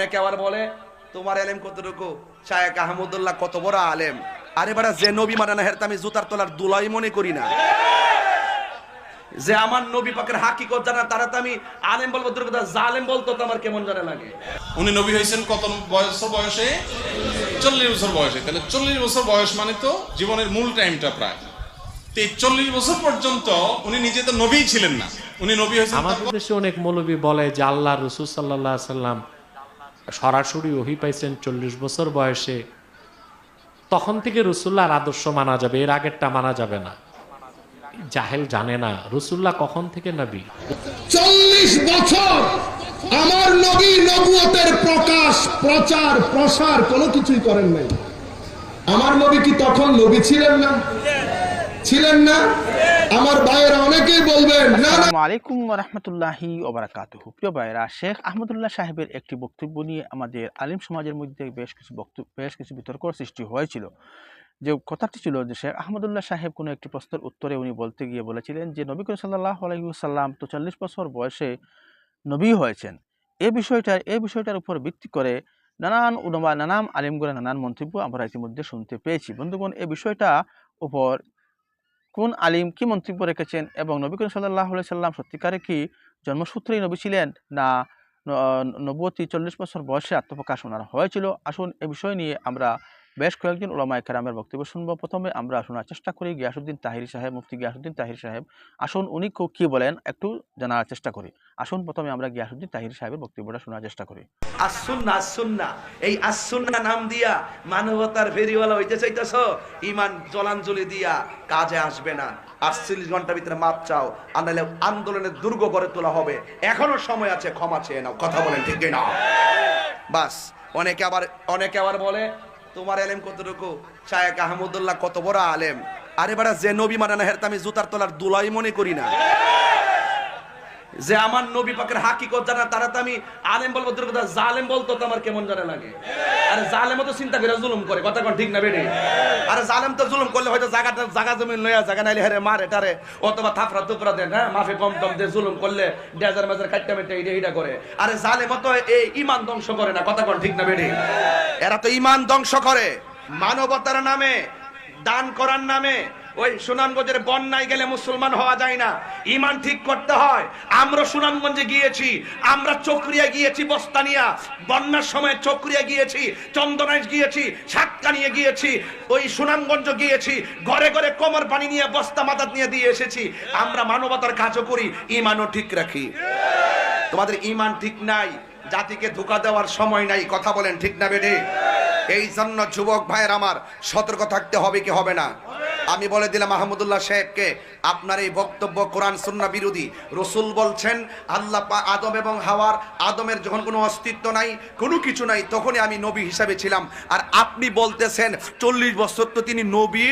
অনেকে আবার বলে তোমার এলেম কতটুকু? শায়েক আহমদুল্লাহ কত বড় আলেম? আরে বাড়া যে নবী মানে না হেরতে আমি জুতার তলার দুলাই মনে করি না। যে আমার নবী পাকের হাকিকত জানা তারা তো আমি আলেম বলব দূর কথা জালেম বলতো তো আমার কেমন জানা লাগে? উনি নবী হয়েছেন কত বছর বয়সে? চল্লিশ বছর বয়সে। তাহলে চল্লিশ বছর বয়স মানে তো জীবনের মূল টাইমটা প্রায়। তো চল্লিশ বছর পর্যন্ত উনি নিজে তো নবীই ছিলেন না। উনি নবী হয়েছেন আমাদের দেশে অনেক মৌলবী বলে যে আল্লাহ রসুল সাল্লাহ সাল্লাম সরাসরি ওহি পাইছেন চল্লিশ বছর বয়সে, তখন থেকে রসুল্লাহর আদর্শ মানা যাবে, এর আগেরটা মানা যাবে না। জাহেল জানে না, রসুল্লাহ কখন থেকে নবী? চল্লিশ বছর আমার নবী নবুয়তের প্রকাশ, প্রচার, প্রসার কোনো কিছুই করেন নাই। আমার নবী কি তখন নবী ছিলেন না? ছিলেন না, আমার ভাইয়েরা অনেকেই বলবেন আলাইকুম রহমতুল্লাহি ওবরাকাতুহু প্রিয় ভাইরা শেখ আহমদুল্লাহ সাহেবের একটি বক্তব্য নিয়ে আমাদের আলিম সমাজের মধ্যে বেশ কিছু বক্তব্য, বেশ কিছু বিতর্কর সৃষ্টি হয়েছিল। যে কথাটি ছিল যে শেখ আহমদুল্লাহ সাহেব কোনো একটি প্রশ্নের উত্তরে উনি বলতে গিয়ে বলেছিলেন যে, নবী করিম সাল্লাহ আলাইসাল্লাম তো চল্লিশ বছর বয়সে নবী হয়েছেন। এ বিষয়টার এ বিষয়টার উপর ভিত্তি করে নানান উলমা, নানান আলিমগুলো নানান মন্তব্য আমরা ইতিমধ্যে শুনতে পেয়েছি। বন্ধুগণ এই বিষয়টা উপর কোন আলিম কি মন্তব্য রেখেছেন এবং নবী করিম সাল্লাহ সাল্লাম সত্যিকারে কি জন্মসূত্রেই নবী ছিলেন না নব্বতি চল্লিশ বছর বয়সে আত্মপ্রকাশ ওনার হয়েছিল? আসুন এ বিষয় নিয়ে আমরা বেশ কয়েকজন ওলামায় কেরামের বক্তব্য শুনব। প্রথমে আমরা শোনার চেষ্টা করি গিয়াসুদ্দিন তাহির সাহেব, মুফতি গিয়াসুদ্দিন তাহির সাহেব। আসুন, উনি কো- বলেন একটু জানার চেষ্টা করি। আসুন, প্রথমে আমরা গিয়াসুদ্দিন তাহির সাহেবের বক্তব্যটা শোনার চেষ্টা করি। আসুন্না আসুন্না এই আসুন্না নাম দিয়া মানবতার ফেরিওয়ালা হইতে চাইতেছ? ইমান জলাঞ্জলি দিয়া কাজে আসবে না। আটচল্লিশ ঘণ্টার ভিতরে মাপ চাও, আর আন্দোলনের দুর্গ গড়ে তোলা হবে। এখনও সময় আছে, ক্ষমা চেয়ে নাও। কথা বলেন ঠিক না বাস, অনেকে আবার অনেকে আবার বলে তোমার এলেম কতটুকু? শায়েক আহমদুল্লাহ কত বড় আলেম? আরে বাড়া, যে নবী মারানা হের আমি জুতার তোলার দুলাই মনে করি না। যে আমার নবী পাকের হাকিকত জানা তারা তো আমি আলেম বলব দূর কথা জালেম বলতো তো আমার কেমন জানা লাগে? আরে জালেম তো চিন্তা করে, জুলুম করে, কথা কোন ঠিক না বেড়ে? আরে জালেম তো জুলুম করলে হয়তো জায়গাটা জায়গা জমি লইয়া জায়গা নাইলে হেরে মারে টারে, অথবা থাফরা তুফরা দেন হ্যাঁ? মাফে কম টম দিয়ে, জুলুম করলে ডেজার মেজার কাটটা মেটে এইটা এইটা করে। আরে জালেম তো এই ইমান ধ্বংস করে না, কথা কোন ঠিক না বেড়ে? এরা তো ইমান ধ্বংস করে, মানবতার নামে, দান করার নামে ওই সুনামগঞ্জের বন্যায় গেলে মুসলমান হওয়া যায় না। ইমান ঠিক করতে হয়। আমরা সুনামগঞ্জে গিয়েছি। আমরা চক্রিয়া গিয়েছি, বস্তানিয়া। বন্যার সময় চক্রিয়া গিয়েছি, চন্দনাইশ গিয়েছি সাতকানিয়ে গিয়েছি, ওই সুনামগঞ্জ গিয়েছি। ঘরে ঘরে কোমর পানি নিয়ে, বস্তা মাথাত নিয়ে দিয়ে এসেছি। আমরা মানবতার কাজও করি ইমানও ঠিক রাখি। তোমাদের ইমান ঠিক নাই, জাতিকে ধোকা দেওয়ার সময় নাই, কথা বলেন ঠিক না বেডে এই জন্য যুবক ভাইয়ের আমার সতর্ক থাকতে হবে কি হবে না? আমি বলে দিলাম মাহমুদুল্লাহ সাহেবকে, আপনার এই বক্তব্য কোরআন সুন্না বিরোধী। রসুল বলছেন, আল্লাহ আদম এবং হাওয়ার, আদমের যখন কোনো অস্তিত্ব নাই, কোনো কিছু নাই, তখনই আমি নবী হিসাবে ছিলাম। আর আপনি বলতেছেন, চল্লিশ বছর তো তিনি নবী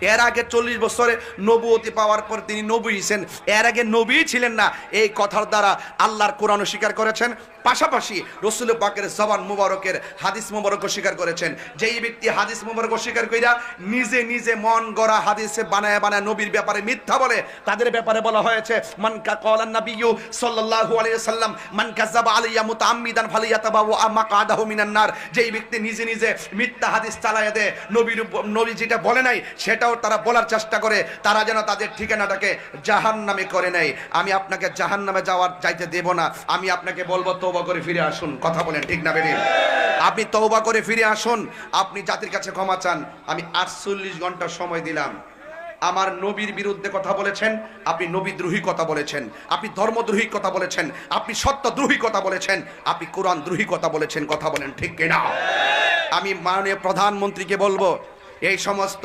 এর আগে চল্লিশ বছরে নবুয়তি পাওয়ার পর তিনি নবী হিসেন এর আগে নবী ছিলেন না। এই কথার দ্বারা আল্লাহর কোরআন স্বীকার করেছেন। পাশাপাশি রসুল পাকের জবান মুবারকের হাদিস মুবারক স্বীকার করেছেন। যেই ব্যক্তি হাদিস মুবারক স্বীকার কইরা নিজে নিজে মন গড়া হাদিসে বানায় বানায় নবীর ব্যাপারে মিথ্যা বলে, তাদের ব্যাপারে বলা হয়েছে, মান কা কলান নাবিয়্যু সাল্লাল্লাহু আলাইহি সাল্লাম মান কাযাবা আলাইয়া মুতাআম্মিদান ফালিয়াতাবাউ মাকআদাহু মিনান নার। যেই ব্যক্তি নিজে নিজে মিথ্যা হাদিস চালায় দেয়, নবীর নবী যেটা বলে নাই সেটাও তারা বলার চেষ্টা করে, তারা যেন তাদের ঠিকানাটাকে জাহান্নামে করে নেয়। আমি আপনাকে জাহান্নামে যাওয়ার যাইতে দেব না। আমি আপনাকে বলব তৌবা করে ফিরে আসুন। কথা বলেন, ঠিক না বেরিয়ে আপনি তৌবা করে ফিরে আসুন। আপনি জাতির কাছে ক্ষমা চান। আমি আটচল্লিশ ঘণ্টা সময় দিলাম। আমার নবীর বিরুদ্ধে কথা বলেছেন, আপনি নবীদ্রোহী কথা বলেছেন, আপনি ধর্মদ্রোহী কথা বলেছেন, আপনি সত্যদ্রোহী কথা বলেছেন, আপনি কোরআন দ্রোহী কথা বলেছেন, কথা বলেন ঠিক কিনা? আমি মাননীয় প্রধানমন্ত্রীকে বলব, এই সমস্ত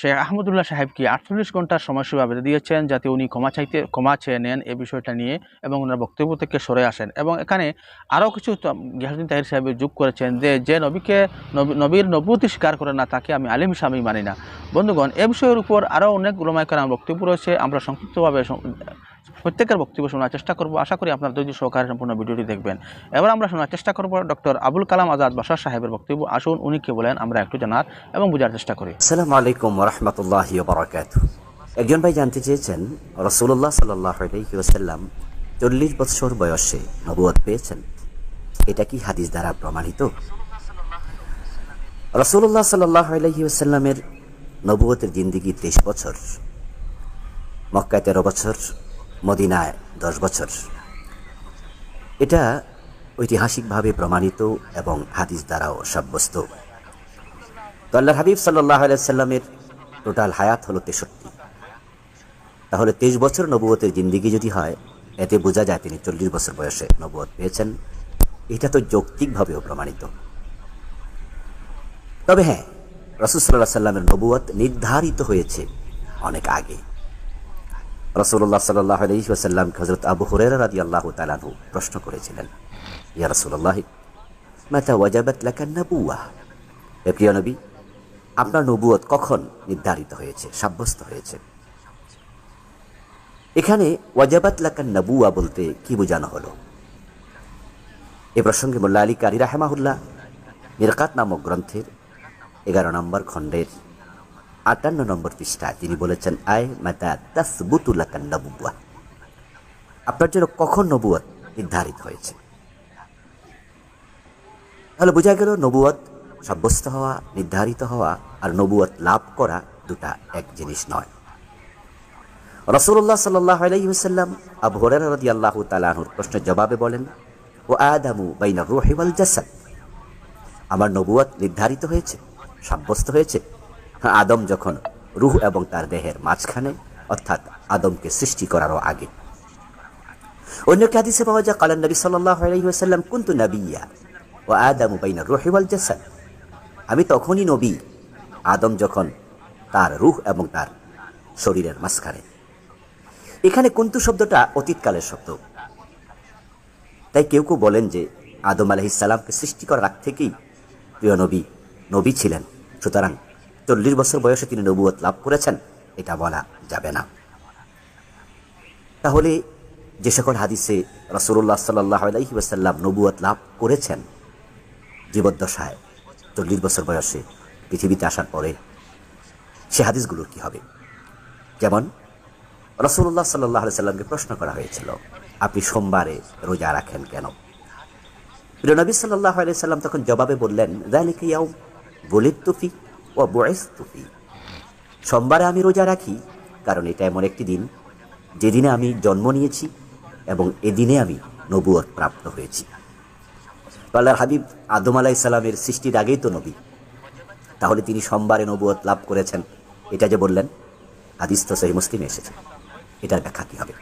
শেখ আহমদুল্লাহ সাহেবকে আটচল্লিশ ঘণ্টার সময়সীমা বেঁধে দিয়েছেন যাতে উনি ক্ষমা চাইতে, ক্ষমা চেয়ে নেন এ বিষয়টা নিয়ে এবং ওনার বক্তব্য থেকে সরে আসেন। এবং এখানে আরও কিছু গিয়াসুদ্দিন তাহির সাহেব যোগ করেছেন যে যে নবীকে নবী- নবীর নবুতি স্বীকার করে না, তাকে আমি আলিম স্বামী মানি না। বন্ধুগণ, এ বিষয়ের উপর আরও অনেক গ্রমায়কার বক্তব্য রয়েছে। আমরা সংক্ষিপ্তভাবে প্রত্যেকের বক্তব্য শোনার চেষ্টা করব। আশা করি আপনার ধৈর্য সহকারে সম্পূর্ণ ভিডিওটি দেখবেন। এবার আমরা শোনার চেষ্টা করব ডক্টর আবুল কালাম আজাদ বাসার সাহেবের বক্তব্য। আসুন, উনি কি বলেন, আমরা একটু জানার এবং বোঝার চেষ্টা করি। আসসালামু আলাইকুম ওরহমতুল্লাহি বারাকাত একজন ভাই জানতে চেয়েছেন রসুল্লাহ সাল্লাহ আলাইসাল্লাম চল্লিশ বৎসর বয়সে নবুয়ত পেয়েছেন। এটা কি হাদিস দ্বারা প্রমাণিত? রসুল্লাহ সাল্লাহ নবুয়তের জিন্দিগি তেইশ বছর, মক্কায় তেরো বছর মদিনায় দশ বছর। এটা ঐতিহাসিকভাবে প্রমাণিত এবং হাদিস দ্বারাও সাব্যস্ত। তো আল্লাহ হাবিব সাল্লাহ সাল্লামের টোটাল হায়াত হলো তেষট্টি। তাহলে তেইশ বছর নবুয়তের জিন্দিগি যদি হয়, এতে বোঝা যায় তিনি চল্লিশ বছর বয়সে নবুয়ত পেয়েছেন। এটা তো যৌক্তিকভাবেও প্রমাণিত। তবে হ্যাঁ রসুল সাল্লাহ সাল্লামের নবুয়ত নির্ধারিত হয়েছে অনেক আগে। রসুল্লাহ সাল্লাহ আলহিহাসাল্লামকে হজরত আবু হুরেরা রাদি আল্লাহ তালানহু প্রশ্ন করেছিলেন, ইয়া রসুল্লাহ মাতা ওয়াজাবাত লাকান নবুয়া হে প্রিয় নবী, আপনার নবুয়ত কখন নির্ধারিত হয়েছে, সাব্যস্ত হয়েছে? এখানে ওয়াজাবাত লাকান নবুয়া বলতে কি বোঝানো হলো? এ প্রসঙ্গে মোল্লা আলী কারি রাহেমাহুল্লাহ মিরকাত নামক গ্রন্থের এগারো নম্বর খণ্ডের আটান্ন নম্বর পৃষ্ঠা। তিনি বলেছেন, আয় মাতা তাসবুতুল্লাকান নবুয়া আপনার জন্য কখন নবুয়ত নির্ধারিত হয়েছে? তাহলে বোঝা গেল নবুয়ত সাব্যস্ত হওয়া, নির্ধারিত হওয়া আর নবুয়ত লাভ করা দুটা এক জিনিস নয়। রসুল্লাহ সাল্লাহ আলাইসাল্লাম রদি আল্লাহ তালাহুর প্রশ্নের জবাবে বলেন, ও আদামু বাইনা রোহিবাল জাসাদ। আমার নবুয়ত নির্ধারিত হয়েছে, সাব্যস্ত হয়েছে হ্যাঁ আদম যখন রুহ এবং তার দেহের মাঝখানে, অর্থাৎ আদমকে সৃষ্টি করারও আগে। অন্য কাদিসে পাওয়া যায়, কালান নবী সাল্লাহ আলাইসাল্লাম কুন্তু নবিয়া ও আদামু বাইনা রোহিবাল জাসাদ। আমি তখনই নবী। আদম যখন তার রুহ এবং তার শরীরের মাঝখানে। এখানে কুন্তু শব্দটা অতীতকালের শব্দ। তাই কেউ কেউ বলেন যে, আদম আলহিসাল্লামকে সৃষ্টি করার আগ থেকেই প্রিয় নবী নবী ছিলেন। সুতরাং চল্লিশ বছর বয়সে তিনি নবুয়ত লাভ করেছেন, এটা বলা যাবে না। তাহলে যে সকল হাদিসে রসুল্লাহ সাল্লাহ নবুয়ত লাভ করেছেন, জীবদ্দশায় চল্লিশ বছর বয়সে পৃথিবীতে আসার পরে সে হাদিসগুলোর কি হবে? যেমন রসুল্লাহ সাল্লাহ সাল্লামকে প্রশ্ন করা হয়েছিল, আপনি সোমবারে রোজা রাখেন কেন? প্রিয় নবী সাল্লাহ সাল্লাম তখন জবাবে বললেন দালিকে ইয়াও বলির তুফি সোমবারে আমি রোজা রাখি, কারণ এটা এমন একটি দিন যেদিনে আমি জন্ম নিয়েছি এবং এদিনে আমি নবুয়ত প্রাপ্ত হয়েছি। তো আল্লাহর হাবিব আদম আলাহ ইসলামের সৃষ্টির আগেই তো নবী। তাহলে তিনি সোমবারে নবুয়ত লাভ করেছেন। এটা যে বললেন, হাদিস তো সহি মুসলিমে এসেছে। এটার ব্যাখ্যা কি হবে?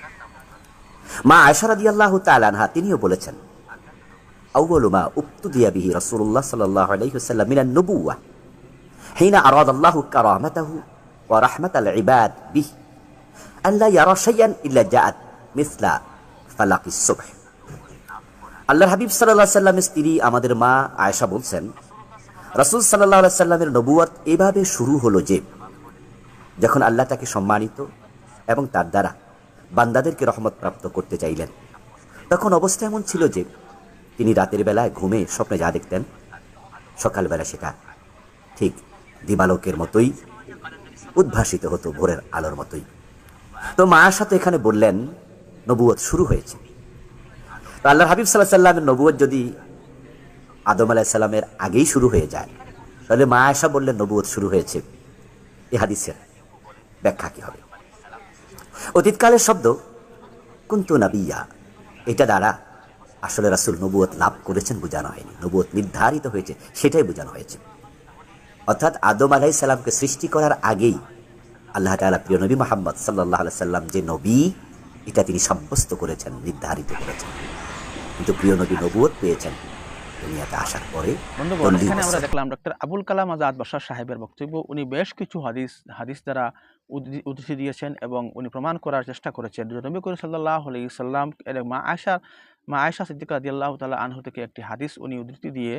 মা আয়সা রাদি আল্লাহ তালানহা তিনিও বলেছেন আউ্বলু মা উক্তুদিয়া বিহি রাসূলুল্লাহ সাল্লাল্লাহু আলাইহি ওয়াসাল্লাম মিনান নবুওয়া হিনা আরাদ আল্লাহু কারামাতাহু ওয়া রাহমাতাল ইবাদ বিহি আল্লা ইয়ারা শাইয়ান ইল্লা জাআত মিসলা ফালাকিস সুবহ আল্লাহর হাবিব আলাইহি সাল্লামের স্ত্রী আমাদের মা আয়েশা বলছেন, রাসূল আলাইহি সাল্লামের নবুয়ত এভাবে শুরু হলো যে, যখন আল্লাহ তাকে সম্মানিত এবং তার দ্বারা বান্দাদেরকে রহমত প্রাপ্ত করতে চাইলেন, তখন অবস্থা এমন ছিল যে, তিনি রাতের বেলায় ঘুমে স্বপ্নে যা দেখতেন, সকালবেলা সেটা ঠিক দিবালোকের মতোই উদ্ভাসিত হতো ভোরের আলোর মতোই। তো মায়ের সাথে এখানে বললেন নবুয়ত শুরু হয়েছে। তো আল্লাহ হাবিব সাল্লাহ সাল্লামের নবুয়ত যদি আদম আলাহ সাল্লামের আগেই শুরু হয়ে যায়, তাহলে মা আয়সা বললেন নবুয়ত শুরু হয়েছে। এ হাদিসের ব্যাখ্যা কি হবে? অতীতকালের শব্দ, কুন্তু নাবিয়া। এটা দ্বারা আসলে রাসুল নবুয়ত লাভ করেছেন বোঝানো হয়নি। নবুয়ত নির্ধারিত হয়েছে, সেটাই বোঝানো হয়েছে। অর্থাৎ আদম আলাহি সাল্লামকে সৃষ্টি করার আগেই আল্লাহ তালা প্রিয় নবী মোহাম্মদ সাল্লাহ সাল্লাম যে নবী এটা তিনি সাব্যস্ত করেছেন নির্ধারিত করেছেন। কিন্তু প্রিয় নবী নবুয়ত পেয়েছেন দুনিয়াতে আসার পরে। আমরা দেখলাম ডক্টর আবুল কালাম আজাদ বাসার সাহেবের বক্তব্য। উনি বেশ কিছু হাদিস হাদিস দ্বারা উদ্ধৃতি দিয়েছেন এবং উনি প্রমাণ করার চেষ্টা করেছেন নবী করিম সাল্লাহ আলি সাল্লাম এর মা আয়সা মা আয়সা সিদ্দিকা দিয়াল্লাহ তালা আনহু থেকে একটি হাদিস উনি উদ্ধৃতি দিয়ে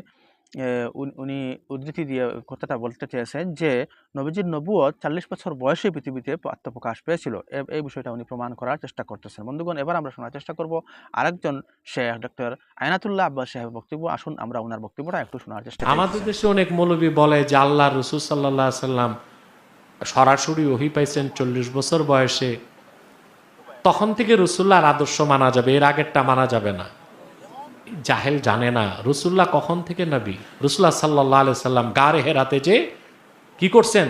উন- উদ্ধৃতি দিয়ে কথাটা বলতে চেয়েছেন যে, নবীজির নবুয়ত চল্লিশ বছর বয়সে পৃথিবীতে আত্মপ্রকাশ পেয়েছিল। এই বিষয়টা উনি প্রমাণ করার চেষ্টা করতেছেন। বন্ধুগণ, এবার আমরা শোনার চেষ্টা করব আরেকজন শেখ ডক্টর আয়নাতুল্লাহ আব্বাস সাহেবের বক্তব্য। আসুন, আমরা ওনার বক্তব্যটা একটু শোনার চেষ্টা আমাদের দেশে অনেক মৌলবী বলে যে, আল্লাহ রসুল সাল্লাহ সাল্লাম সরাসরি ওহি পাইছেন চল্লিশ বছর বয়সে। তখন থেকে রসুল্লাহর আদর্শ মানা যাবে, এর আগেরটা মানা যাবে না। জাহেল জানে না। রসুল্লাহ কখন থেকে নবী? রসুল্লাহ সাল্লাহ আলি সাল্লাম গারে হেরাতে যে কি করছেন?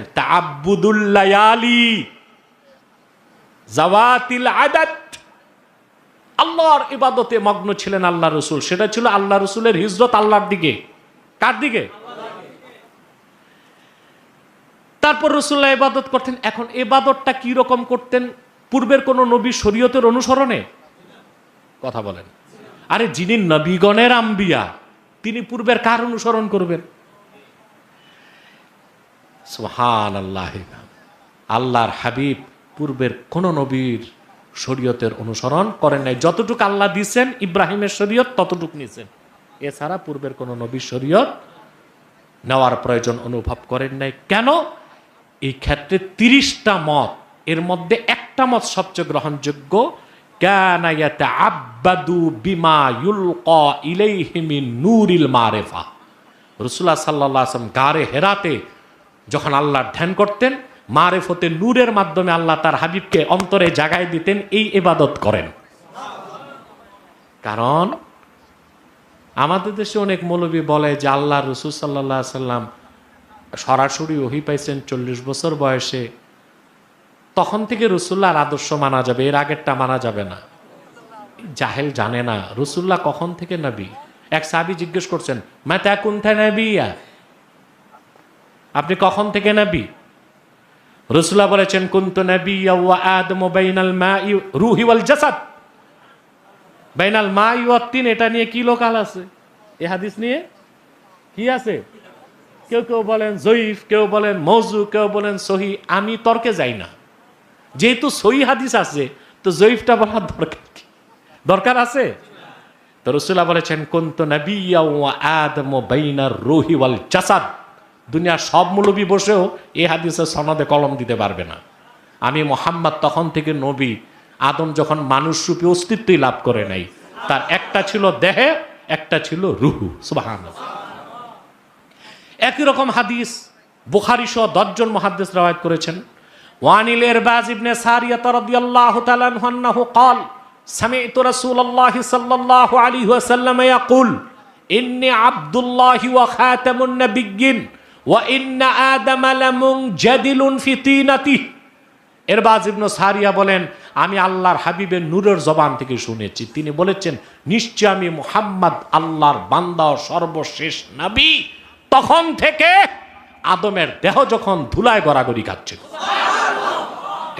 আদাত আল্লাহর ইবাদতে মগ্ন ছিলেন আল্লাহ রসুল। সেটা ছিল আল্লাহ রসুলের হিজরত আল্লাহর দিকে। কার দিকে? তারপর রসুল্লাহ ইবাদত করতেন। এখন এবাদতটা কি রকম করতেন? পূর্বের কোন নবী শরীয়তের অনুসরণে? কথা বলেন। আরে যিনি নবীগণের আম্বিয়া, তিনি পূর্বের কার অনুসরণ করবেন? সুহান আল্লাহ আল্লাহর হাবিব পূর্বের কোন নবীর শরীয়তের অনুসরণ করেন নাই। যতটুকু আল্লাহ দিয়েছেন ইব্রাহিমের শরীয়ত, ততটুকু নিয়েছেন এছাড়া পূর্বের কোন নবীর শরীয়ত নেওয়ার প্রয়োজন অনুভব করেন নাই। কেন? এই ক্ষেত্রে তিরিশটা মত, এর মধ্যে একটা মত সবচেয়ে গ্রহণযোগ্য আব্বাদু মারেফা। গারে হেরাতে যখন আল্লাহর ধ্যান করতেন, মারেফতে নূরের মাধ্যমে আল্লাহ তার হাবিবকে অন্তরে জাগায় দিতেন, এই এবাদত করেন। কারণ আমাদের দেশে অনেক মৌলবী বলে যে আল্লাহ রসুল সাল্লাহ সাল্লাম সরাসরি ওহি পাইছেন চল্লিশ বছর বয়সে। তখন থেকে রসুল্লাহর আদর্শ মানা যাবে, এর আগেরটা মানা যাবে না। জাহেল জানে না, রসুল্লাহ কখন থেকে নবী? এক সাহাবি জিজ্ঞেস করছেন, মাতা কুন্থা নবিয়া? আপনি কখন থেকে নবী? রসুল্লাহ বলেছেন, কুন্ত নবী আদম বাইনাল মা রুহি ওয়াল জাসাদ। বাইনাল মা তিন, এটা নিয়ে কি লোকাল আছে? এ হাদিস নিয়ে কি আছে? কেউ কেউ বলেন জয়ীফ, কেউ বলেন মৌজু কেউ বলেন সহি, আমি তর্কে যাই না। যেহেতু সহি হাদিস আছে, তো জয়ীফটা বলার দরকার কি? দরকার আছে? তো রসুল্লাহ বলেছেন, কুন্ত ওয়াল জাসাদ। দুনিয়ার সব মুলবি বসেও এ হাদিসের সনদে কলম দিতে পারবে না। আমি মোহাম্মদ তখন থেকে নবী। আদম যখন মানুষ রূপে অস্তিত্বই লাভ করে নাই, তার একটা ছিল দেহে, একটা ছিল রুহু। সুবাহান একই রকম হাদিস বুখারি সহ দশজন মহাদ্দেশ রাওয়াত করেছেন। ওয়ানিল এরবাজ ইবনে সারিয়া রাদিয়াল্লাহু তাআলা আনহু قال سمعت رسول الله صلى الله عليه وسلم يقول إني عبد الله وخاتم النبيين وإن آدم لمنجدل في طينته এরবাজ ইবনু সারিয়া বলেন আমি আল্লাহর হাবিবের নূরের জবান থেকে শুনেছি তিনি বলেছেন নিশ্চয় আমি মুহাম্মদ আল্লাহর বান্দা ও সর্বশেষ নবী তখন থেকে আদমের দেহ যখন ধুলায় গড়াগড়ি খাচ্ছিল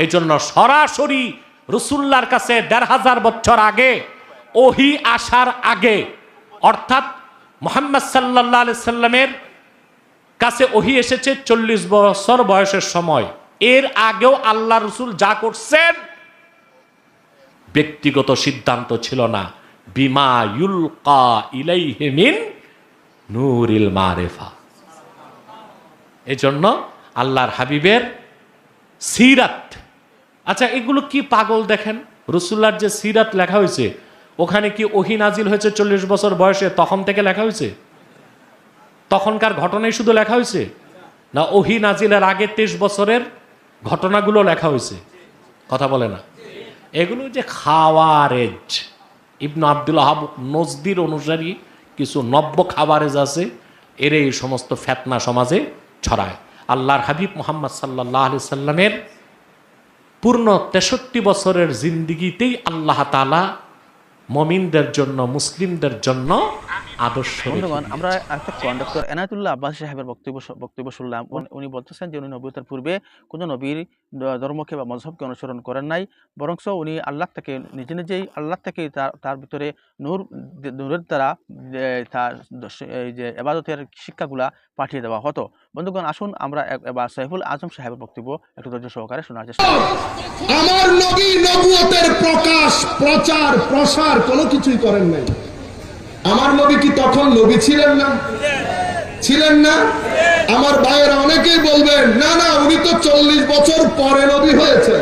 এই জন্য সরাসরি রসুল্লার কাছে দেড় হাজার বছর আগে, ওহি আসার আগে, অর্থাৎ মোহাম্মদ সাল্লাহ আলি সাল্লামের কাছে ওহি এসেছে চল্লিশ বছর বয়সের সময়। এর আগেও আল্লাহ রসুল যা করছেন, ব্যক্তিগত সিদ্ধান্ত ছিল না। বিমা ইউলকা ইলাইহিমিন নূরিল মারেফা। এজন্য আল্লাহর হাবিবের সিরাত। আচ্ছা এগুলো কি পাগল দেখেন? রসুল্লার যে সিরাত লেখা হয়েছে, ওখানে কি ওহি নাজিল হয়েছে চল্লিশ বছর বয়সে, তখন থেকে লেখা হয়েছে? তখনকার ঘটনাই শুধু লেখা হয়েছে? না, ওহি নাজিলের আগে তেইশ বছরের ঘটনাগুলো লেখা হয়েছে? কথা বলে না। এগুলো যে খাওয়ারেজ। ইবনু আব্দুল আহাব নজদির অনুসারী কিছু নব্য খাবারেজ আছে, এর এই সমস্ত ফেতনা সমাজে ছড়ায়। আল্লাহর হাবিব মোহাম্মদ সাল্লাহ আলি সাল্লামের পূর্ণ তেষট্টি বছরের জিন্দিগিতেই আল্লাহ তালা মমিনদের জন্য, মুসলিমদের জন্য আদর্শ বন্ধুগণ আমরা একটা কন্ডাক্টর এনায়তুল্লাহ আব্বাস সাহেবের বক্তব্য বক্তব্য শুনলাম। উনি- উনি বলতেছেন যে উনি নবীতার পূর্বে কোনো নবীর ধর্মকে বা মজহবকে অনুসরণ করেন নাই বরংস উনি আল্লাহ থেকে নিজে নিজেই আল্লাহ থেকে তার তার ভিতরে নূর নূরের দ্বারা তার এই যে এবাদতের শিক্ষাগুলা পাঠিয়ে দেওয়া হতো। বন্ধুগণ আসুন আমরা এবার সাইফুল আজম সাহেবের বক্তব্য একটু ধৈর্য সহকারে শোনার চেষ্টা করি। আমার নবী নবুয়তের প্রকাশ প্রচার প্রসার কোনো কিছুই করেন নাই। আমার নবী কি তখন নবী ছিলেন না? ছিলেন না? আমার ভাইয়েরা অনেকেই বলবেন, না না, উনি তো চল্লিশ বছর পরে নবী হয়েছে।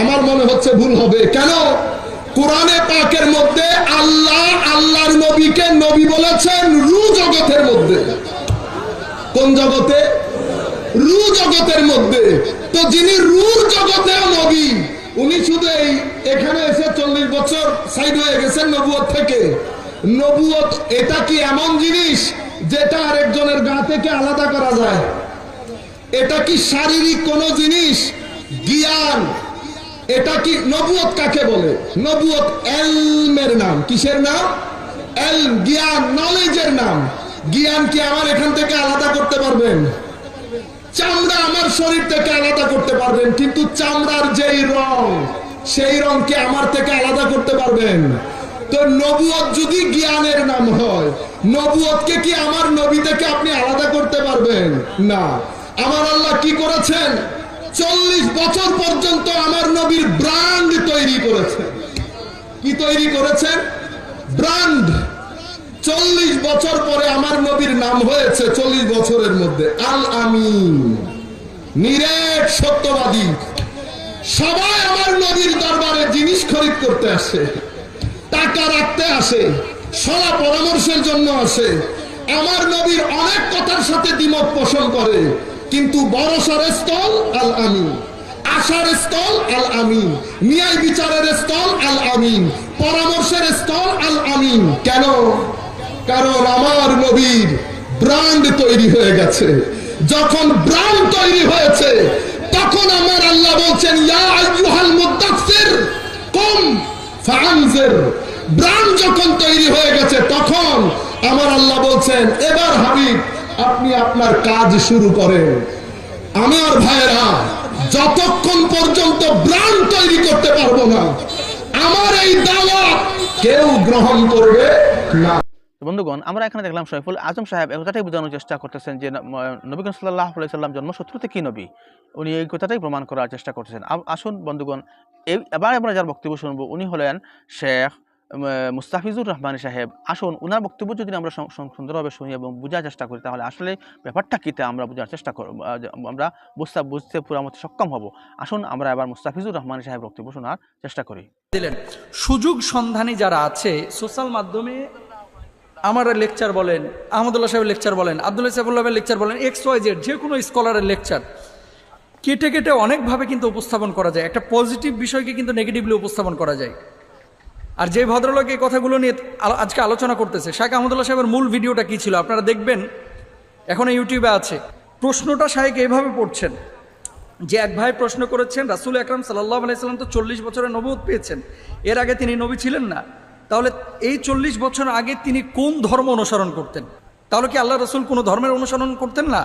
আমার মনে হচ্ছে ভুল হবে। কেন? কোরআনে পাকের মধ্যে আল্লাহ আল্লাহর নবীকে নবী বলেছেন রু জগতের মধ্যে। কোন জগতে? রু জগতের মধ্যে। তো যিনি রুর জগতেও নবী, উনি শুধু এখানে এসে চল্লিশ বছর সাইড হয়ে গেছেন নবুয়ত থেকে। নবুয়ত, এটা কি এমন জিনিস যেটা আরেকজনের গা থেকে আলাদা করা যায়? এটা কি শারীরিক কোন জিনিস? জ্ঞান। এটা কি নবুয়ত কাকে বলে? নবুয়ত এলমের নাম। কিসের নাম? এল জ্ঞান নলেজের নাম। জ্ঞান কি আমার এখান থেকে আলাদা করতে পারবেন? চামড়া আমার শরীর থেকে আলাদা করতে পারবেন, কিন্তু চামড়ার যেই রং, সেই রংকে আমার থেকে আলাদা করতে পারবেন। তো নবুয়ত যদি জ্ঞানের নাম হয় নবুয়তকে কি আমার নবী থেকে আপনি আলাদা করতে পারবেন? না। আমার আল্লাহ কি করেছেন? চল্লিশ বছর পর্যন্ত আমার নবীর ব্র্যান্ড তৈরি করেছেন। কি তৈরি করেছেন? ব্র্যান্ড চল্লিশ বছর পরে আমার নবীর নাম হয়েছে চল্লিশ বছরের মধ্যে। আল আমিন। নিরেট সত্যবাদী। সবাই আমার নবীর দরবারে জিনিস খরিদ করতে আসে। টাকা রাখতে আসে সলা পরামর্শের জন্য আসে। আমার নবীর অনেক কথার সাথে দ্বিমত পোষণ করে, কিন্তু বড়সর স্থল আল আমিন, আশার স্থল আল আমিন, ন্যায় বিচারের স্থল আল আমিন, পরামর্শের স্থল আল আমিন। কেন? কারণ আমার নবীর ব্র্যান্ড তৈরি হয়ে গেছে। যখন ব্র্যান্ড তৈরি হয়েছে, তখন আমার আল্লাহ বলছেন, ইয়া আইয়ুহাল মুদাসসির, কুম ব্র্যান্ড যখন তৈরি হয়ে গেছে, তখন আমার আল্লাহ বলছেন, এবার হাবিব, আপনি আপনার কাজ শুরু করেন। আমার ভাইয়েরা, যতক্ষণ পর্যন্ত ব্র্যান্ড তৈরি করতে পারব না, আমার এই দাওয়া কেউ গ্রহণ করবে না। বন্ধুগণ, আমরা এখানে দেখলাম শরীফুল আজম সাহেব এই কথাটাই বোঝানোর চেষ্টা করতেছেন যে নবীগঞ্জ সাল্লাহ সাল্লাম জন্মশত্রুতে কি নবী? উনি এই কথাটাই প্রমাণ করার চেষ্টা করতেছেন। আসুন বন্ধুগণ এবার আমরা যার বক্তব্য শুনব, উনি হলেন শেখ মুস্তাফিজুর রহমান সাহেব, আসুন ওনার বক্তব্য যদি আমরা সুন্দরভাবে শুনি এবং বোঝার চেষ্টা করি, তাহলে আসলে ব্যাপারটা কীতে আমরা বোঝার চেষ্টা করব আমরা বুঝতে বুঝতে পুরো মতো সক্ষম হব। আসুন, আমরা এবার মুস্তাফিজুর রহমান সাহেব বক্তব্য শোনার চেষ্টা করি। দিলেন, সুযোগ সন্ধানী যারা আছে, সোশ্যাল মাধ্যমে আমার লেকচার বলেন, আহমদুল্লাহ সাহেবের লেকচার বলেন আবদুল্লাহ সাহেবুল্লাহের লেকচার বলেন এক্স ওয়াই জেড যে কোনো স্কলারের লেকচার, কেটে কেটে অনেকভাবে কিন্তু উপস্থাপন করা যায়। একটা পজিটিভ বিষয়কে কিন্তু নেগেটিভলি উপস্থাপন করা যায়। আর যে ভদ্রলোক এই কথাগুলো নিয়ে আজকে আলোচনা করতেছে শাহেখ আহমদুল্লাহ সাহেবের মূল ভিডিওটা কি ছিল? আপনারা দেখবেন, এখন ইউটিউবে আছে। প্রশ্নটা শাহেক এইভাবে পড়ছেন, যে এক ভাই প্রশ্ন করেছেন, রাসুল আকরাম সাল্লাহ আলাইসাল্লাম তো চল্লিশ বছরের নবুত পেয়েছেন, এর আগে তিনি নবী ছিলেন না। তাহলে এই চল্লিশ বছর আগে তিনি কোন ধর্ম অনুসরণ করতেন? তাহলে কি আল্লাহ রসুল কোনো ধর্মের অনুসরণ করতেন না?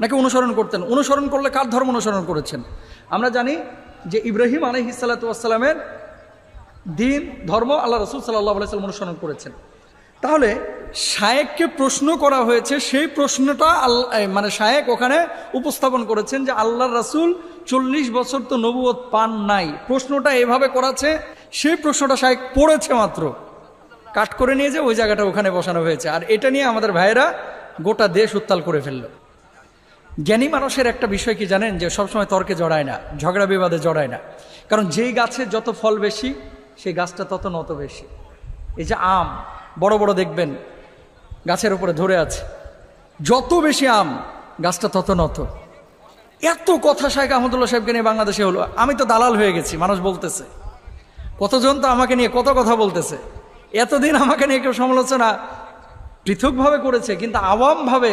নাকি অনুসরণ করতেন? অনুসরণ করলে কার ধর্ম অনুসরণ করেছেন? আমরা জানি যে ইব্রাহিম আলহি সাল্লাতামের দিন, ধর্ম আল্লাহ রসুল সাল্লাহ আলাইসাল্লাম অনুসরণ করেছেন। তাহলে শায়েককে প্রশ্ন করা হয়েছে, সেই প্রশ্নটা আল্লাহ মানে শায়েক ওখানে উপস্থাপন করেছেন যে আল্লাহ রাসুল চল্লিশ বছর তো নবুয়ত পান নাই। প্রশ্নটা এভাবে করাছে সেই প্রশ্নটা শায়েক পড়েছে মাত্র। কাট করে নিয়ে যে ওই জায়গাটা ওখানে বসানো হয়েছে। আর এটা নিয়ে আমাদের ভাইয়েরা গোটা দেশ উত্তাল করে ফেলল। জ্ঞানী মানুষের একটা বিষয় কি জানেন? যে সবসময় তর্কে জড়ায় না, ঝগড়া বিবাদে জড়ায় না। কারণ যেই গাছে যত ফল বেশি সেই গাছটা তত নত বেশি। এই যে আম, বড় বড় দেখবেন, গাছের উপরে ধরে আছে। যত বেশি আম, গাছটা তত নত। এত কথা শাহেখ আহমদুল্লাহ সাহেবকে নিয়ে বাংলাদেশে হলো। আমি তো দালাল হয়ে গেছি, মানুষ বলতেছে। কতজন তো আমাকে নিয়ে কত কথা বলতেছে। এতদিন আমাকে নিয়ে কেউ সমালোচনা পৃথকভাবে করেছে, কিন্তু আওয়ামভাবে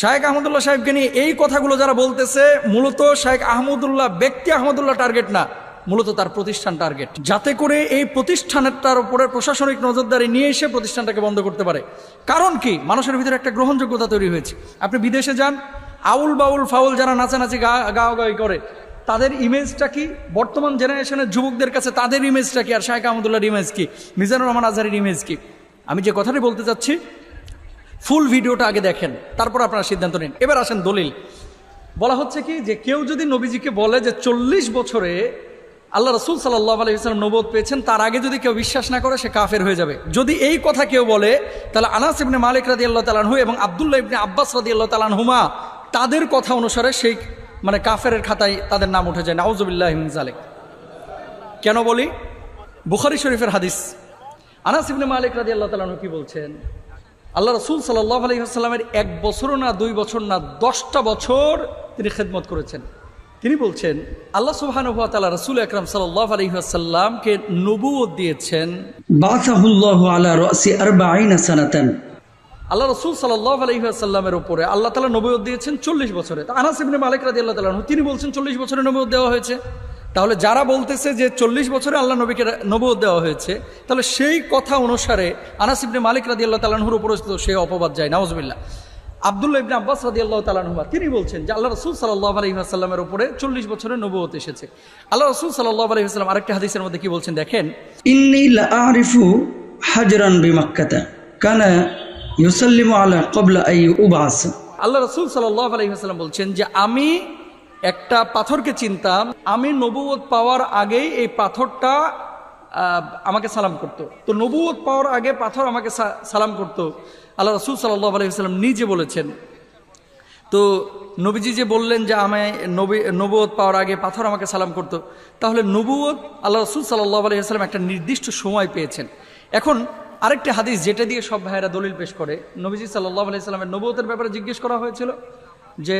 শাহেখ আহমদুল্লাহ সাহেবকে নিয়ে এই কথাগুলো যারা বলতেছে, মূলত শাহেখ আহমদুল্লাহ ব্যক্তি আহমদুল্লাহ টার্গেট না, মূলত তার প্রতিষ্ঠান টার্গেট যাতে করে এই প্রতিষ্ঠানটার উপরে প্রশাসনিক নজরদারি নিয়ে এসে প্রতিষ্ঠানটাকে বন্ধ করতে পারে। কারণ কি? মানুষের ভিতরে একটা গ্রহণযোগ্যতা তৈরি হয়েছে। আপনি বিদেশে যান, আউল বাউল ফাউল যারা নাচানাচি গা গাওয়াগাই করে, তাদের ইমেজটা কি? বর্তমান জেনারেশনের যুবকদের কাছে তাদের ইমেজটা কি? আর শাহেখ আহমদুল্লাহর ইমেজ কি? মিজানুর রহমান আজহারের ইমেজ কি? আমি যে কথাটি বলতে চাচ্ছি ফুল ভিডিওটা আগে দেখেন, তারপর আপনারা সিদ্ধান্ত নিন। এবার আসেন দলিল। বলা হচ্ছে কি, যে কেউ যদি নবীজিকে বলে যে চল্লিশ বছরে আল্লাহ রসুল সাল্লাহ আলহিহাম নবোধ পেয়েছেন, তার আগে যদি কেউ বিশ্বাস না করে, সে কাফের হয়ে যাবে। যদি এই কথা কেউ বলে, তাহলে আনাস ইবনে মালিক রাদি আল্লাহ তালানহু এবং আবদুল্লাহ ইবনে আব্বাস রাদি আল্লাহ তালানহুমা তাদের কথা অনুসারে সেই মানে কাফের খাতায় তাদের নাম উঠে যায়। নাউজুবিল্লাহ জালেক কেন বলি? বুখারি শরীফের হাদিস। আনাস ইবনে মালিক রাদি আল্লাহ তালানহু কি বলছেন? আল্লাহ রসুল সাল্লাহ আলহিহাস্লামের এক বছরও না দুই বছর না দশটা বছর তিনি খেদমত করেছেন। তিনি বলছেন আল্লাহ সুবাহানুভাতালা রসুল আকরাম সাল্লাহ আলহিহাস্লামকে নবুও দিয়েছেন আল্লাহ রসুল সাল্লাহ আলহিহাস্লামের উপরে আল্লাহ তালা নবুয় দিয়েছেন চল্লিশ বছরে। আনাস মালিক রাজি আল্লাহ তালা তিনি বলছেন চল্লিশ বছরে নবুয় দেওয়া হয়েছে। তাহলে যারা বলতেছে যে চল্লিশ বছরে আল্লাহ নবীকে নবুয় দেওয়া হয়েছে তাহলে সেই কথা অনুসারে আনাসিবনে মালিক রাজি আল্লাহ তালানহুর উপরস্থিত সেই অপবাদ যায়। নওয়াজবিল্লা আবদুল্লাহ ইবনে আব্বাস রাজি আল্লাহ তালানহুমা তিনি বলছেন যে আল্লাহ রসুল সাল্লাহ আলহিহাস্লামের উপরে চল্লিশ বছরের নবুয়ত এসেছে। আল্লাহ রসুল সাল্লাহ আলহিহাস্লাম আরেকটা হাদিসের মধ্যে কি বলছেন দেখেন? আরিফু কবলা আই উবাস আল্লাহ রসুল সাল্লাহ আলহিহাস্লাম বলছেন যে আমি একটা পাথরকে চিনতাম। আমি নবুয়ত পাওয়ার আগেই এই পাথরটা আমাকে সালাম করতো। তো নবুয়ত পাওয়ার আগে পাথর আমাকে সালাম করতো। আল্লাহ রসুল সাল্লাহ আলহিহাস্লাম নিজে বলেছেন। তো নবীজি যে বললেন যে আমায় নবী নবুয়ত পাওয়ার আগে পাথর আমাকে সালাম করতো, তাহলে নবুয়ত আল্লাহ রসুল সাল্লাহ আলহিহাস্লাম একটা নির্দিষ্ট সময় পেয়েছেন। এখন আরেকটি হাদিস যেটা দিয়ে সব ভাইয়েরা দলিল পেশ করে, নবীজি সাল্লাহ আলাইসাল্লামের নবুয়তের ব্যাপারে জিজ্ঞেস করা হয়েছিল যে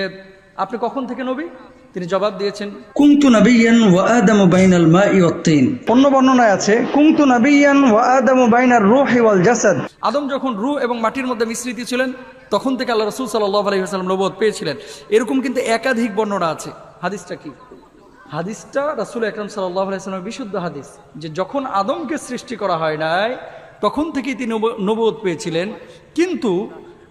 আপনি কখন থেকে নবী? তিনি জবাব দিয়েছেন কুন্তু নবিয়ান ওয়া আদম বাইনাল মাই ওয়াত্তিন অন্য বর্ণনায় আছে কুন্তু নবিয়ান ওয়া আদম বাইনার রূহি ওয়াল জাসাদ। আদম যখন রূহ এবং মাটির মধ্যে মিশ্রিত ছিলেন তখন থেকে আল্লাহ রাসূল সাল্লাল্লাহু আলাইহি ওয়াসাল্লাম নবুয়ত পেয়েছিলেন। এরকম কিন্তু একাধিক বর্ণনা আছে। হাদিসটা কি? হাদিসটা রাসূল আকরাম সাল্লাল্লাহু আলাইহি ওয়াসাল্লামের বিশুদ্ধ হাদিস যে যখন আদমকে সৃষ্টি করা হয় নাই তখন থেকেই তিনি নবুয়ত পেয়েছিলেন। কিন্তু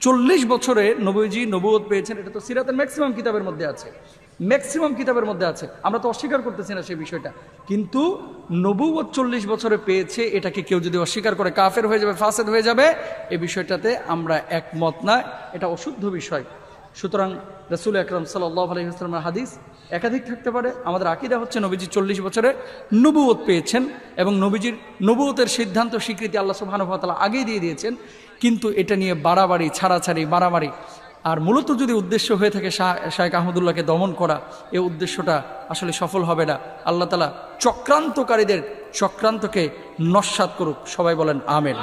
চল্লিশ বছরে নবীজি নবুয়ত পেয়েছেন, এটা তো সিরাতের ম্যাক্সিমাম কিতাবের মধ্যে আছে। ম্যাক্সিমাম কিতাবের মধ্যে আছে। আমরা তো অস্বীকার করতেছি না সেই বিষয়টা। কিন্তু নবুয়ত চল্লিশ বছরে পেয়েছে, এটাকে কেউ যদি অস্বীকার করে, কাফের হয়ে যাবে, ফাসেদ হয়ে যাবে এই বিষয়টাতে আমরা একমত না। এটা অশুদ্ধ বিষয়। সুতরাং রসুল আকরম সাল্লাহ আলহিহাস্লামের হাদিস একাধিক থাকতে পারে। আমাদের আকিদা হচ্ছে নবীজি চল্লিশ বছরে নবুয়ত পেয়েছেন এবং নবীজির নবুয়তের সিদ্ধান্ত স্বীকৃতি আল্লাহ সুবাহানুভাতালা আগেই দিয়ে দিয়েছেন। কিন্তু এটা নিয়ে বাড়াবাড়ি ছাড়াছাড়ি বাড়াবাড়ি। আর মূলত যদি উদ্দেশ্য হয়ে থাকে শাহ শাহেক আহমদুল্লাহকে দমন করা এই উদ্দেশ্যটা আসলে সফল হবে না। আল্লাহ তালা চক্রান্তকারীদের চক্রান্তকে নস্বাত করুক। সবাই বলেন আমেন।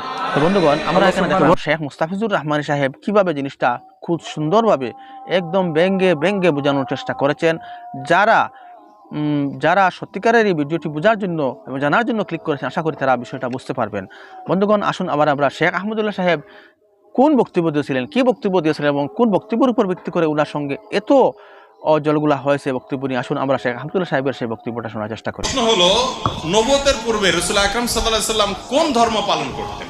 বন্ধুগণ আমরা শেখ মুস্তাফিজুর রহমান সাহেব কীভাবে জিনিসটা খুব সুন্দরভাবে একদম ব্যঙ্গে ব্যঙ্গে বোঝানোর চেষ্টা করেছেন। যারা যারা সত্যিকারের এই ভিডিওটি বোঝার জন্য এবং জানার জন্য ক্লিক করেছেন, আশা করি তারা বিষয়টা বুঝতে পারবেন। বন্ধুগণ, আসুন আবার আমরা শেখ আহমদুল্লাহ সাহেব কোন বক্তব্য দিয়েছিলেন, কি বক্তব্য দিয়েছিলেন এবং কোন বক্তব্যের উপর ভিত্তি করে ওনার সঙ্গে এত জলগুলা হয়েছে বক্তব্য নিয়ে, আসুন আমরা শেখ আহমদুল্লাহ সাহেবের সেই বক্তব্যটা শোনার চেষ্টা করি। হলো নবতের পূর্বে রসুল আকরম সাল্লাহ সাল্লাম কোন ধর্ম পালন করতেন?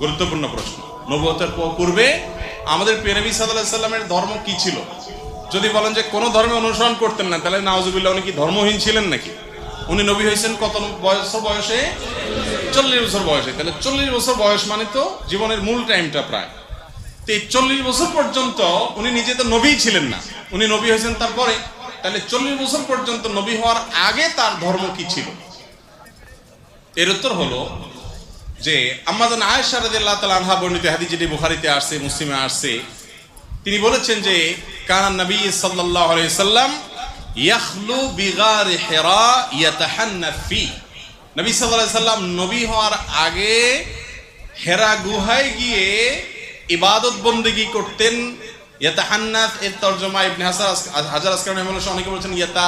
গুরুত্বপূর্ণ প্রশ্ন। নবতের পূর্বে আমাদের পেনবী সাল্লাহ সাল্লামের ধর্ম কি ছিল? যদি বলেন যে কোনো ধর্মে অনুসরণ করতেন না, তাহলে নাওজুবিল্লাহ উনি কি ধর্মহীন ছিলেন নাকি? উনি নবী হয়েছেন কত বছর বয়সে? চল্লিশ বছর বয়সে। তাহলে চল্লিশ বছর বয়স মানে তো জীবনের মূল টাইমটা প্রায়। তো এই চল্লিশ বছর পর্যন্ত উনি নিজে তো নবী ছিলেন না। উনি নবী হয়েছেন তারপরে। তাহলে চল্লিশ বছর পর্যন্ত নবী হওয়ার আগে তার ধর্ম কি ছিল? এর উত্তর হলো যে আমাদের আয়েশা রাদিয়াল্লাহু তাআলা আনহা বর্ণিত হাদিস যেটি বুখারীতে আসছে, মুসলিমে আসছে, তিনি বলেছেন যে কানান নবী সাল্লাল্লাহু আলাইহি সাল্লাম ইয়াখলু বিগার হিরা ইয়াতাহান্নাফ ফি। নবী সাল্লাল্লাহু আলাইহি সাল্লাম নবী হওয়ার আগে হেরা গুহায় গিয়ে ইবাদত বন্দেগী করতেন। ইয়াতাহান্নাফ এর তরজমা ইবনে হাসার হাজার আসকার অনেকে বলেছেন ইয়াতা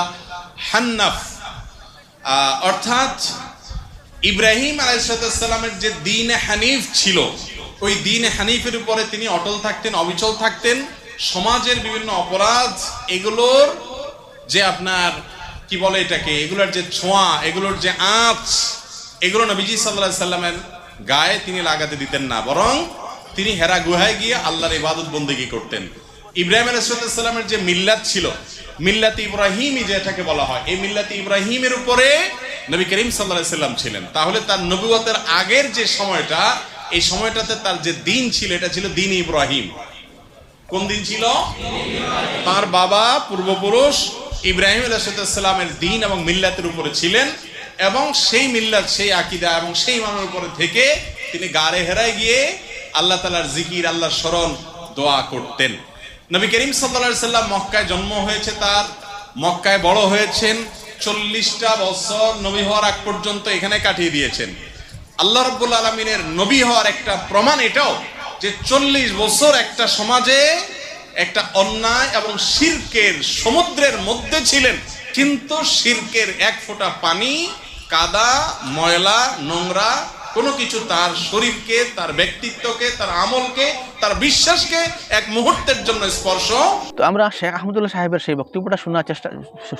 হান্নাফ অর্থাৎ ইব্রাহিম আলাইসালামের যে দিন হানিফ ছিল, ওই দিন হানিফের উপরে তিনি অটল থাকতেন, অবিচল থাকতেন। সমাজের বিভিন্ন অপরাধ, এগুলোর যে আপনার, কি বলে এটাকে, এগুলোর যে ছোঁয়া, এগুলোর যে আঁচ, এগুলো নবীজি সাল্লাহ সাল্লামের গায়ে তিনি লাগাতে দিতেন না। বরং তিনি হেরা গুহায় গিয়ে আল্লাহর ইবাদত বন্দেগী করতেন। ইব্রাহিম আলাইসাল্লামের যে মিল্লাত ছিল, মিল্লাত ইব্রাহিমই যেটাকে বলা হয়, এই মিল্লাত ইব্রাহিমের উপরে নবী করিম সাল্লাহ সাল্লাম ছিলেন। তাহলে তার নবুয়তের আগের যে সময়টা, এই সময়টাতে তার যে দিন ছিল, এটা ছিল দিন ইব্রাহিম। কোন দিন ছিল? তার বাবা পূর্বপুরুষ ইব্রাহিম আলাইসাল্লামের দিন এবং মিল্লাতের উপরে ছিলেন এবং সেই মিল্লাত, সেই আকিদা এবং সেই মানের উপরে থেকে তিনি গাড়ে হেরায় গিয়ে আল্লাহ তালার জিকির আল্লাহ স্মরণ দোয়া করতেন। নবী করিম সাল্লা সাল্লাম মক্কায় জন্ম হয়েছে তার। মক্কায় বড় হয়েছেন। চল্লিশটা বছর নবী হওয়ার আগ পর্যন্ত এখানে কাটিয়ে দিয়েছেন। আল্লাহ রব্বুল আলমিনের নবী হওয়ার একটা প্রমাণ এটাও যে চল্লিশ বছর একটা সমাজে একটা অন্যায় এবং শিরকের সমুদ্রের মধ্যে ছিলেন, কিন্তু শিরকের এক ফোঁটা পানি, কাদা, ময়লা, নোংরা কোনো কিছু তার শরীরকে, তার ব্যক্তিত্বকে, তার আমলকে, তার বিশ্বাসকে এক মুহূর্তের জন্য স্পর্শ। তো আমরা শেখ আহমদুল্লাহ সাহেবের সেই বক্তব্যটা শোনার চেষ্টা,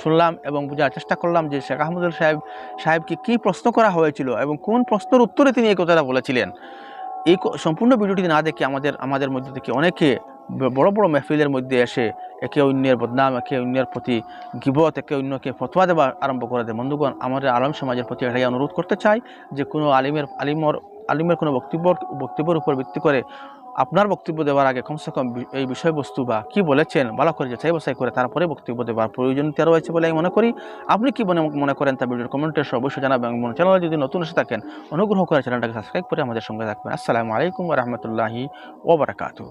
শুনলাম এবং বোঝার চেষ্টা করলাম যে শেখ আহমদুল্লাহ সাহেব, সাহেবকে কি প্রশ্ন করা হয়েছিল এবং কোন প্রশ্নের উত্তরে তিনি এই কথাটা বলেছিলেন। এই সম্পূর্ণ ভিডিওটি না দেখে আমাদের আমাদের মধ্যে থেকে অনেকে বড় বড় মেহফিলের মধ্যে এসে একে অন্যের বদনাম, একে অন্যের প্রতি গিবত, একে অন্যকে ফতোয়া দেওয়া আরম্ভ করে দেয়। বন্ধুগণ, আমাদের আলম সমাজের প্রতি এটাই অনুরোধ করতে চাই যে কোনো আলিমের, আলিমর, আলিমের কোনো বক্তব্য, বক্তব্যের উপর ভিত্তি করে আপনার বক্তব্য দেওয়ার আগে কমসে কম এই বিষয়বস্তু বা কি বলেছেন, ভালো করে যাচাই বাছাই করে তারপরে বক্তব্য দেওয়ার প্রয়োজনীয়তা রয়েছে বলে আমি মনে করি। আপনি কি মনে মনে করেন তা ভিডিওর কমেন্টের অবশ্যই জানাবেন এবং চ্যানেলে যদি নতুন এসে থাকেন, অনুগ্রহ করে চ্যানেলটাকে সাবস্ক্রাইব করে আমাদের সঙ্গে থাকবেন। আসসালামু আলাইকুম রহমতুল্লাহি ওবরাকাতু